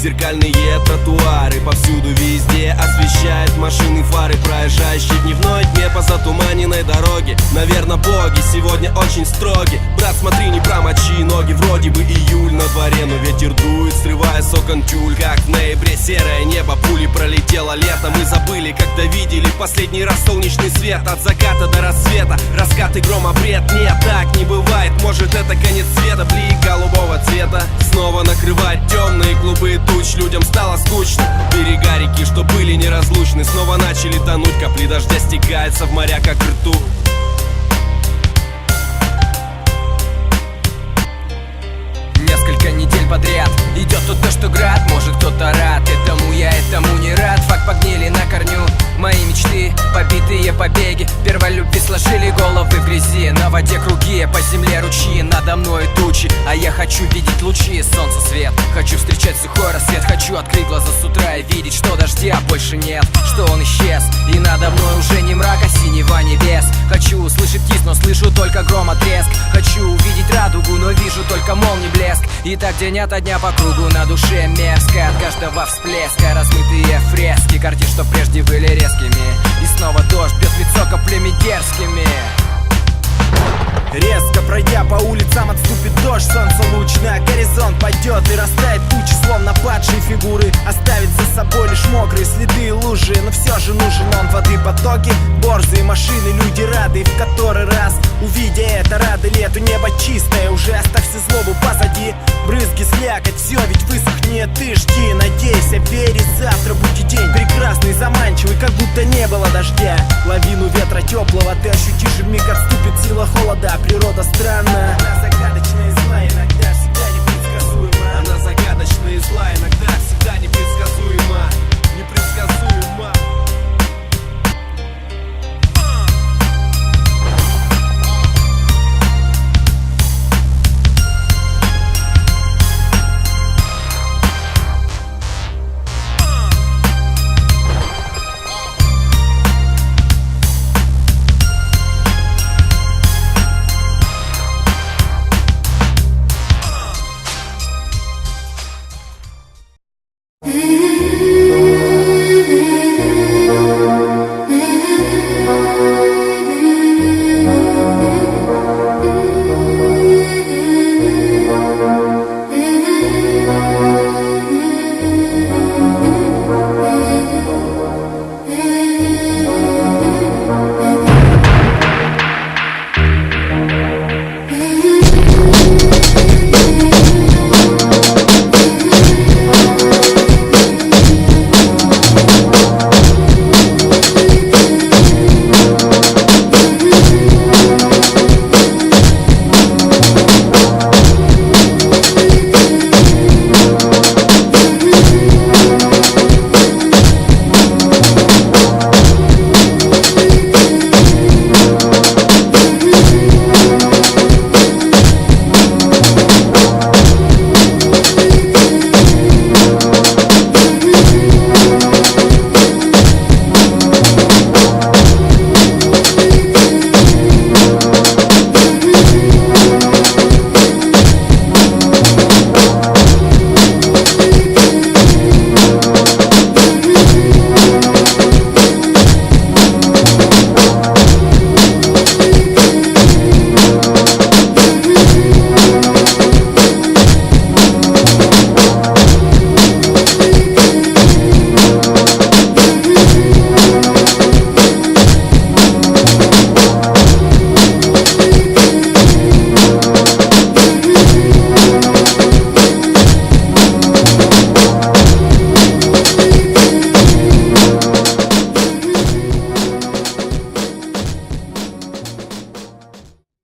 Зеркальные тротуары повсюду везде Освещают машины фары Проезжающие дневной дне по затуманенной дороге. Наверное боги сегодня очень строги. Брат смотри не промочи ноги Вроде бы июль на дворе Но ветер дует, срывая с окон тюль. Как в ноябре серое небо Пули пролетело лето. Мы забыли, когда видели последний раз солнечный свет. От заката до рассвета Раскаты грома бред. Нет, так не бывает. Может это конец света Блик голубого цвета. Снова накрывает темные клубы туч Людям стало скучно. Берега реки, что были неразлучны Снова начали тонуть. Капли дождя стекаются в моря, как рту побитые побеги Первой любви сложили головы в грязи На воде круги, по земле ручьи Надо мной тучи, а я хочу видеть лучи Солнца свет, хочу встречать сухой рассвет Хочу открыть глаза с утра и видеть, что дождя больше нет. Что он исчез, и надо мной уже не мрак, а синева небес. Хочу услышать кис, но слышу только грома треск Хочу увидеть радугу, но вижу только молний блеск. И так день ото дня по кругу на душе мерзко От каждого всплеска размытые фрески. Картин, что прежде были резкими дерзкими. Резко пройдя по улицам отступит дождь Солнце луч на горизонт пойдет и растает тучи Словно падшие фигуры. Оставит за собой лишь мокрые следы и лужи Но все же нужен он. Воды потоки Борзые машины, люди рады И в который раз, увидя это, рады лету Небо чистое, уже оставь всю злобу позади. Брызги слякоть, все ведь не ты жди, надейся, верить завтра будет день. Прекрасный, заманчивый, как будто не было дождя. Лавину ветра теплого ты ощутишь, миг отступит сила холода Природа странная,